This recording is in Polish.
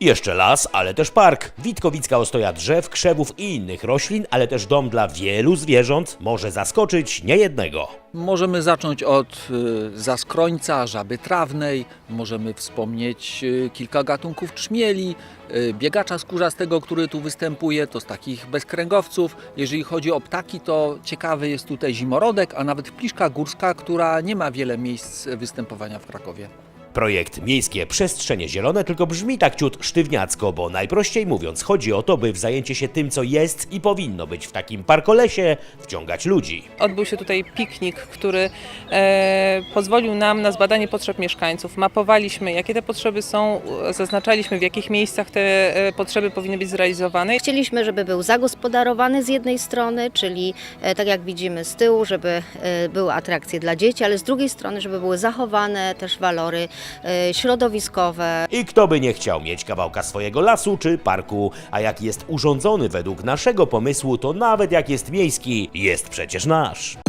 Jeszcze las, ale też park. Witkowicka ostoja drzew, krzewów i innych roślin, ale też dom dla wielu zwierząt może zaskoczyć niejednego. Możemy zacząć od y, zaskrońca, żaby trawnej, możemy wspomnieć y, kilka gatunków trzmieli, y, biegacza skórzastego, który tu występuje, to z takich bezkręgowców. Jeżeli chodzi o ptaki, to ciekawy jest tutaj zimorodek, a nawet pliszka górska, która nie ma wiele miejsc występowania w Krakowie. Projekt Miejskie Przestrzenie Zielone tylko brzmi tak ciut sztywniacko, bo najprościej mówiąc chodzi o to, by w zajęcie się tym, co jest i powinno być w takim parkolesie, wciągać ludzi. Odbył się tutaj piknik, który e, pozwolił nam na zbadanie potrzeb mieszkańców. Mapowaliśmy, jakie te potrzeby są, e, zaznaczaliśmy, w jakich miejscach te e, potrzeby powinny być zrealizowane. Chcieliśmy, żeby był zagospodarowany z jednej strony, czyli e, tak jak widzimy z tyłu, żeby e, były atrakcje dla dzieci, ale z drugiej strony, żeby były zachowane też walory e, środowiskowe, I kto by nie chciał mieć kawałka swojego lasu czy parku, a jak jest urządzony według naszego pomysłu, to nawet jak jest miejski, jest przecież nasz.